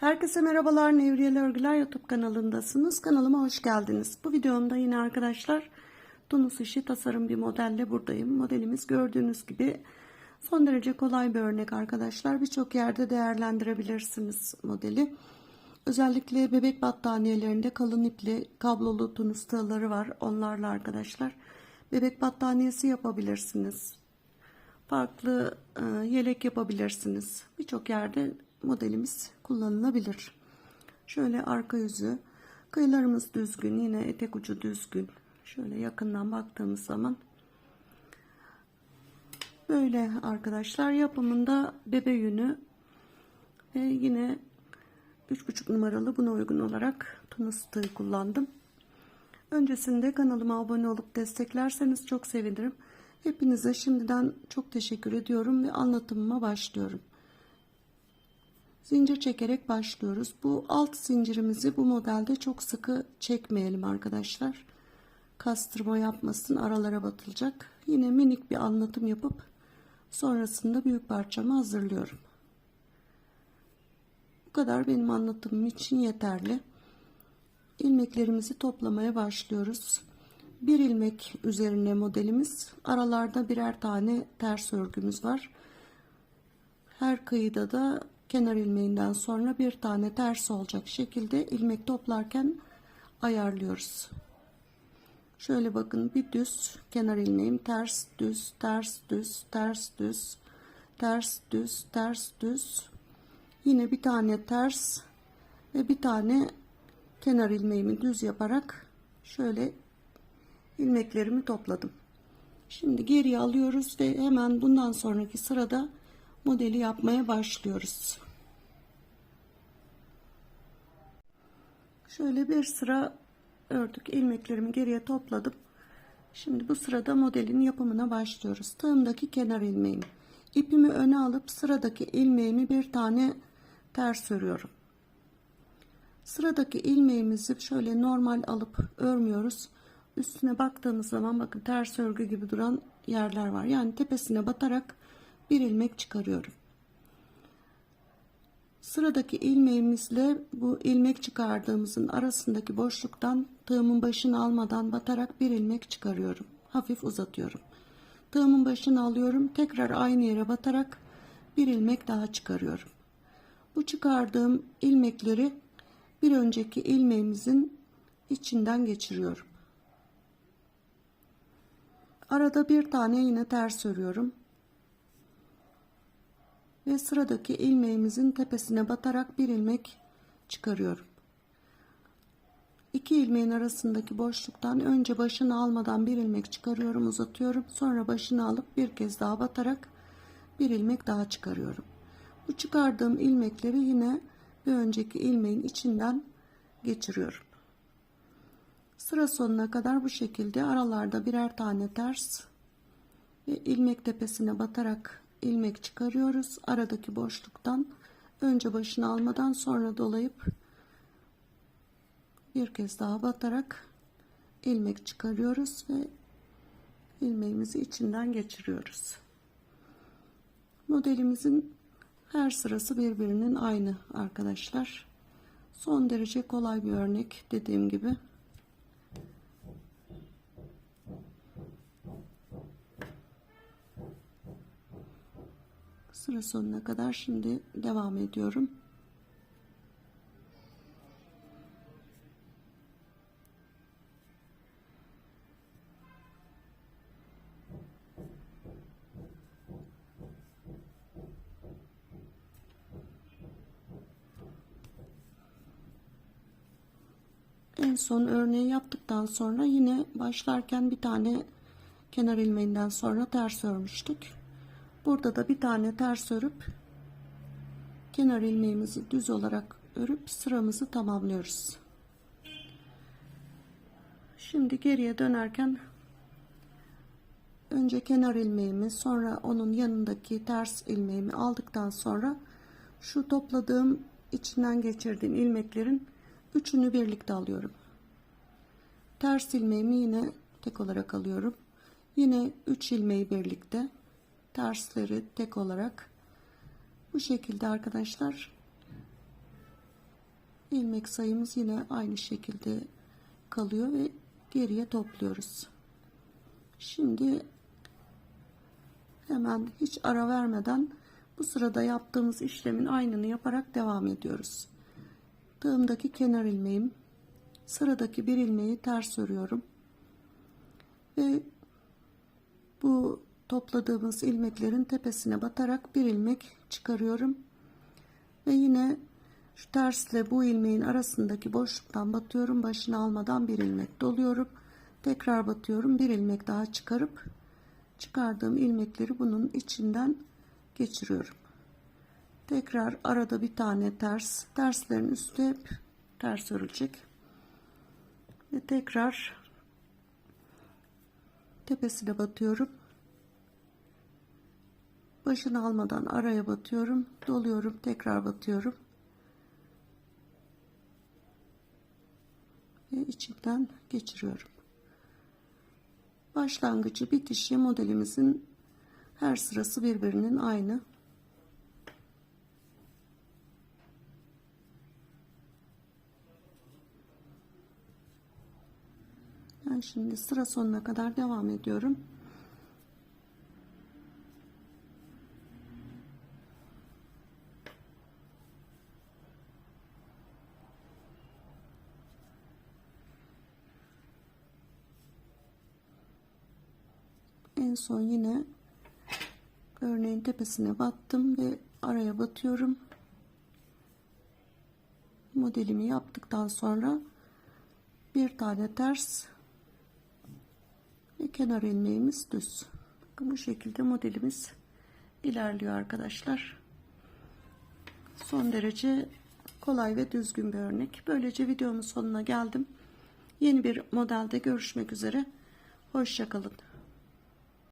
Herkese merhabalar Nevriyeli Örgüler YouTube kanalındasınız. Kanalıma hoş geldiniz. Bu videomda yine arkadaşlar Tunus işi tasarım bir modelle buradayım. Modelimiz gördüğünüz gibi son derece kolay bir örnek arkadaşlar. Birçok yerde değerlendirebilirsiniz modeli. Özellikle bebek battaniyelerinde kalın ipli kablolu tunus tığları var. Onlarla arkadaşlar bebek battaniyesi yapabilirsiniz. Farklı e, yelek yapabilirsiniz. Birçok yerde modelimiz kullanılabilir. Şöyle arka yüzü, kıyılarımız düzgün, yine etek ucu düzgün. Şöyle yakından baktığımız zaman böyle arkadaşlar yapımında bebe yünü ve yine 3,5 numaralı buna uygun olarak tunus tığı kullandım. Öncesinde kanalıma abone olup desteklerseniz çok sevinirim. Hepinize şimdiden çok teşekkür ediyorum ve anlatımıma başlıyorum. Zincir çekerek başlıyoruz. Bu alt zincirimizi bu modelde çok sıkı çekmeyelim arkadaşlar. Kastırma yapmasın aralara batılacak. Yine minik bir anlatım yapıp sonrasında büyük parçamı hazırlıyorum. Bu kadar benim anlatımım için yeterli. İlmeklerimizi toplamaya başlıyoruz. Bir ilmek üzerine modelimiz. Aralarda birer tane ters örgümüz var. Her kıyıda da kenar ilmeğinden sonra bir tane ters olacak şekilde ilmek toplarken ayarlıyoruz. Şöyle bakın bir düz kenar ilmeğim ters düz ters düz ters düz ters düz ters düz yine bir tane ters ve bir tane kenar ilmeğimi düz yaparak şöyle ilmeklerimi topladım. Şimdi geriye alıyoruz ve hemen bundan sonraki sırada modeli yapmaya başlıyoruz. Şöyle bir sıra ördük. ilmeklerimi geriye topladım. Şimdi bu sırada modelin yapımına başlıyoruz. Tığımdaki kenar ilmeğimi. ipimi öne alıp sıradaki ilmeğimi bir tane ters örüyorum. Sıradaki ilmeğimizi şöyle normal alıp örmüyoruz. Üstüne baktığımız zaman bakın ters örgü gibi duran yerler var. Yani tepesine batarak bir ilmek çıkarıyorum. Sıradaki ilmeğimizle bu ilmek çıkardığımızın arasındaki boşluktan tığımın başını almadan batarak bir ilmek çıkarıyorum. Hafif uzatıyorum. Tığımın başını alıyorum. Tekrar aynı yere batarak bir ilmek daha çıkarıyorum. Bu çıkardığım ilmekleri bir önceki ilmeğimizin içinden geçiriyorum. Arada bir tane yine ters örüyorum ve sıradaki ilmeğimizin tepesine batarak bir ilmek çıkarıyorum. İki ilmeğin arasındaki boşluktan önce başını almadan bir ilmek çıkarıyorum, uzatıyorum. Sonra başını alıp bir kez daha batarak bir ilmek daha çıkarıyorum. Bu çıkardığım ilmekleri yine bir önceki ilmeğin içinden geçiriyorum. Sıra sonuna kadar bu şekilde aralarda birer tane ters ve ilmek tepesine batarak ilmek çıkarıyoruz. Aradaki boşluktan önce başını almadan sonra dolayıp bir kez daha batarak ilmek çıkarıyoruz ve ilmeğimizi içinden geçiriyoruz. Modelimizin her sırası birbirinin aynı arkadaşlar. Son derece kolay bir örnek dediğim gibi. Sıra sonuna kadar şimdi devam ediyorum. En son örneği yaptıktan sonra yine başlarken bir tane kenar ilmeğinden sonra ters örmüştük. Burada da bir tane ters örüp kenar ilmeğimizi düz olarak örüp sıramızı tamamlıyoruz. Şimdi geriye dönerken önce kenar ilmeğimi sonra onun yanındaki ters ilmeğimi aldıktan sonra şu topladığım içinden geçirdiğim ilmeklerin üçünü birlikte alıyorum. Ters ilmeğimi yine tek olarak alıyorum. Yine 3 ilmeği birlikte tersleri tek olarak bu şekilde arkadaşlar ilmek sayımız yine aynı şekilde kalıyor ve geriye topluyoruz. Şimdi hemen hiç ara vermeden bu sırada yaptığımız işlemin aynını yaparak devam ediyoruz. Tığımdaki kenar ilmeğim, sıradaki bir ilmeği ters örüyorum ve bu topladığımız ilmeklerin tepesine batarak bir ilmek çıkarıyorum. Ve yine şu tersle bu ilmeğin arasındaki boşluktan batıyorum. Başını almadan bir ilmek doluyorum. Tekrar batıyorum. Bir ilmek daha çıkarıp çıkardığım ilmekleri bunun içinden geçiriyorum. Tekrar arada bir tane ters terslerin üstü hep ters örülecek. Ve tekrar tepesine batıyorum başını almadan araya batıyorum doluyorum tekrar batıyorum. Ve içinden geçiriyorum. Başlangıcı bitişi modelimizin her sırası birbirinin aynı. Ben şimdi sıra sonuna kadar devam ediyorum en son yine örneğin tepesine battım ve araya batıyorum. Modelimi yaptıktan sonra bir tane ters ve kenar ilmeğimiz düz. Bu şekilde modelimiz ilerliyor arkadaşlar. Son derece kolay ve düzgün bir örnek. Böylece videomun sonuna geldim. Yeni bir modelde görüşmek üzere. Hoşçakalın